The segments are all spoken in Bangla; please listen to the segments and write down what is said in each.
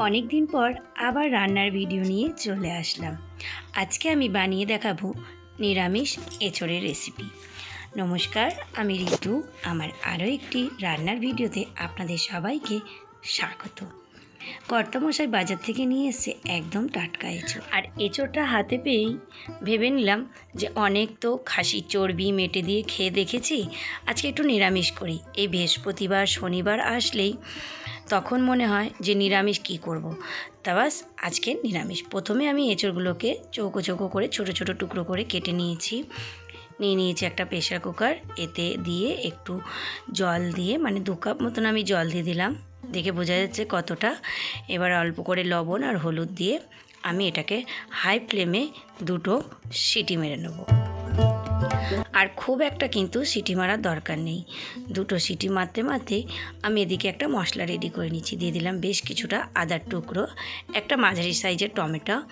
অনেক দিন পর আবার রান্নার ভিডিও নিয়ে চলে আসলাম। আজকে আমি বানিয়ে দেখাবো নিরামিষ এঁচড়ের রেসিপি নমস্কার, আমি ঋতু আমার আরও একটি রান্নার ভিডিওতে আপনাদের সবাইকে স্বাগত। কর্তামশাই বাজার থেকে নিয়ে এসে একদম টাটকা এঁচড় আর এঁচড়টা হাতে পেয়েই ভেবে নিলাম যে অনেক তো খাসি চর্বি মেটে দিয়ে খেয়ে দেখেছি। আজকে একটু নিরামিষ করি। এই বৃহস্পতিবার, শনিবার আসলেই তখন মনে হয় যে নিরামিষ কি করব। তা বাস, আজকে নিরামিষ। প্রথমে আমি এঁচড়গুলোকে চৌকো চৌকো করে, ছোট ছোট টুকরো করে কেটে নিয়েছি। নিয়ে নিয়েছি একটা প্রেশার কুকার। এতে দিয়ে একটু জল দিয়ে মানে দু কাপ মতন আমি জল দিয়ে দিলাম। দেখে বোঝা যাচ্ছে কতটা। এবার অল্প করে লবণ আর হলুদ দিয়ে আমি এটাকে হাই ফ্লেমে দুটো সিটি মেরে নেব। আর খুব একটা কিন্তু সিটি মারার দরকার নেই। দুটো সিটি মারতে মারতে আমি এদিকে একটা মশলা রেডি করে নিচ্ছি। দিয়ে দিলাম বেশ কিছুটা আদার টুকরো, একটা মাঝারি সাইজের টমেটো,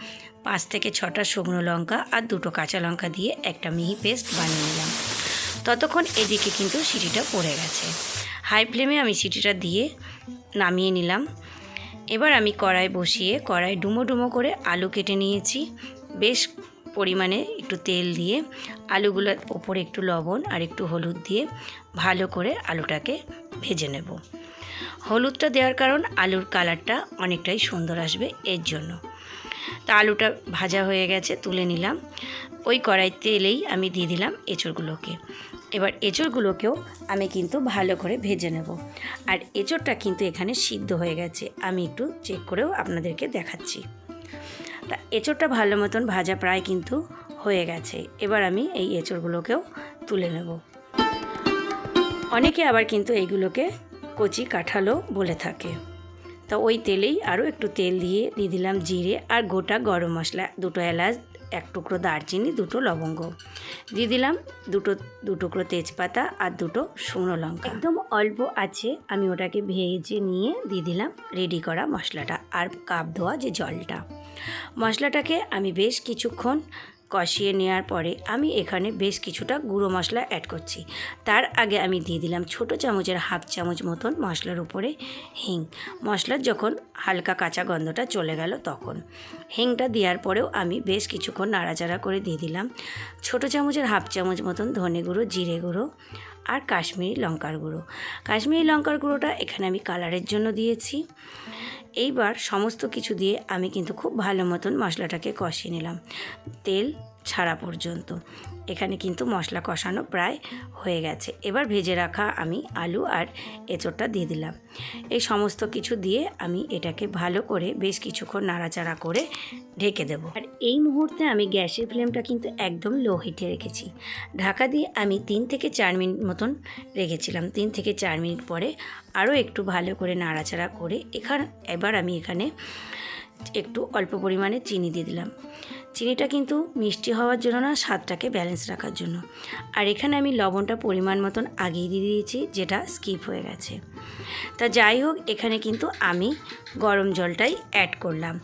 পাঁচ থেকে ছটা শুকনো লঙ্কা আর দুটো কাঁচা লঙ্কা দিয়ে একটা মিহি পেস্ট বানিয়ে নিলাম। ততক্ষণ এদিকে কিন্তু সিটিটা পড়ে গেছে। হাই ফ্লেমে আমি সিটিটা দিয়ে নামিয়ে নিলাম। এবার আমি কড়াই বসিয়ে কড়াই ডুমো ডুমো করে আলু কেটে নিয়েছি। বেশ পরিমাণে একটু তেল দিয়ে আলুগুলোর ওপরে একটু লবণ আর একটু হলুদ দিয়ে ভালো করে আলুটাকে ভেজে নেব। হলুদটা দেওয়ার কারণ আলুর কালারটা অনেকটাই সুন্দর আসবে এর জন্য। তা আলুটা ভাজা হয়ে গেছে, তুলে নিলাম। ওই কড়াই তেলেই আমি দিয়ে দিলাম এঁচড়গুলোকে। এবার এঁচড়গুলোকেও আমি কিন্তু ভালো করে ভেজে নেব। আর এঁচড়টা কিন্তু এখানে সিদ্ধ হয়ে গেছে। আমি একটু চেক করেও আপনাদেরকে দেখাচ্ছি। তা এঁচড়টা ভালো মতন ভাজা প্রায় কিন্তু হয়ে গেছে। এবার আমি এই এঁচড়গুলোকেও তুলে নেব। অনেকে আবার কিন্তু এইগুলোকে কচি কাঁঠালও বলে থাকে। তা ওই তেলেই আরও একটু তেল দিয়ে দিয়ে দিলাম জিরে আর গোটা গরম মশলা, দুটো এলাচ, এক টুকরো দারচিনি, দুটো লবঙ্গ। দিয়ে দিলাম দুটো, দু টুকরো তেজপাতা আর দুটো শুকনো লঙ্কা। একদম অল্প আছে, আমি ওটাকে ভেজে নিয়ে দিয়ে দিলাম রেডি করা মশলাটা আর কাপ ধোয়া যে জলটা। মশলাটাকে আমি বেশ কিছুক্ষণ কষিয়ে নেওয়ার পরে আমি এখানে বেশ কিছুটা গুঁড়ো মশলা অ্যাড করছি। তার আগে আমি দিয়ে দিলাম ছোট চামচের হাফ চামচ মতন মশলার উপরে হিং। মশলার যখন হালকা কাঁচা গন্ধটা চলে গেল তখন। হিংটা দেওয়ার পরেও আমি বেশ কিছুক্ষণ নাড়াচাড়া করে দিয়ে দিলাম। ছোট চামচের হাফ চামচ মতন ধনে গুঁড়ো, জিরে গুঁড়ো আর কাশ্মীরি লঙ্কার গুঁড়ো। কাশ্মীরি লঙ্কার গুঁড়োটা এখানে আমি কালারের জন্য দিয়েছি। এইবার সমস্ত কিছু দিয়ে আমি কিন্তু খুব ভালো মতন মশলাটাকে কষিয়ে নিলাম। তেল ছাড়া পর্যন্ত। এখানে কিন্তু মশলা কষানো প্রায় হয়ে গেছে। এবার ভেজে রাখা আমি আলু আর এঁচড়টা দিয়ে দিলাম। এই সমস্ত কিছু দিয়ে আমি এটাকে ভালো করে বেশ কিছুক্ষণ নাড়াচাড়া করে ঢেকে দেবো। আর এই মুহূর্তে আমি গ্যাসের ফ্লেমটা কিন্তু একদম লো হিটে রেখেছি। ঢাকা দিয়ে আমি তিন থেকে চার মিনিট মতন রেখেছিলাম। তিন থেকে চার মিনিট পরে আরও একটু ভালো করে নাড়াচাড়া করে এখানে এবার আমি এখানে একটু অল্প পরিমাণে চিনি দিয়ে দিলাম। চিনিটা কিন্তু মিষ্টি হওয়ার জন্য না, স্বাদটাকে ব্যালেন্স রাখার জন্য। আর এখানে আমি লবণটা পরিমাণ মতন আগেই দিয়ে দিয়েছি, যেটা স্কিপ হয়ে গেছে। তা যাই হোক, এখানে কিন্তু আমি গরম জলটাই অ্যাড করলাম।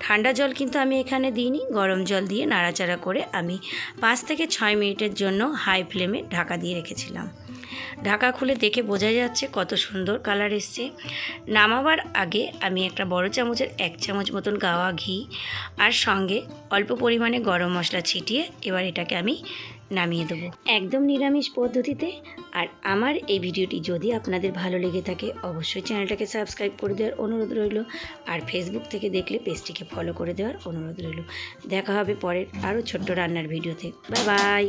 ঠান্ডা জল কিন্তু আমি এখানে দিইনি, গরম জল দিয়ে নাড়াচাড়া করে আমি পাঁচ থেকে ছয় মিনিটের জন্য হাই ফ্লেমে ঢাকা দিয়ে রেখেছিলাম। ঢাকা খুলে দেখে বোঝা যাচ্ছে কত সুন্দর কালার এসছে। নামাবার আগে আমি একটা বড় চামচের এক চামচ মতন গাওয়া ঘি, আর সঙ্গে অল্প পরিমাণে গরম মশলা ছিটিয়ে এবার এটাকে আমি নামিয়ে দেবো। একদম নিরামিষ পদ্ধতিতে। আর আমার এই ভিডিওটি যদি আপনাদের ভালো লেগে থাকে, অবশ্যই চ্যানেলটাকে সাবস্ক্রাইব করে দেওয়ার অনুরোধ রইল। আর ফেসবুক থেকে দেখলে পেজটিকে ফলো করে দেওয়ার অনুরোধ রইল। দেখা হবে পরের আরও ছোট্ট রান্নার ভিডিওতে। Bye bye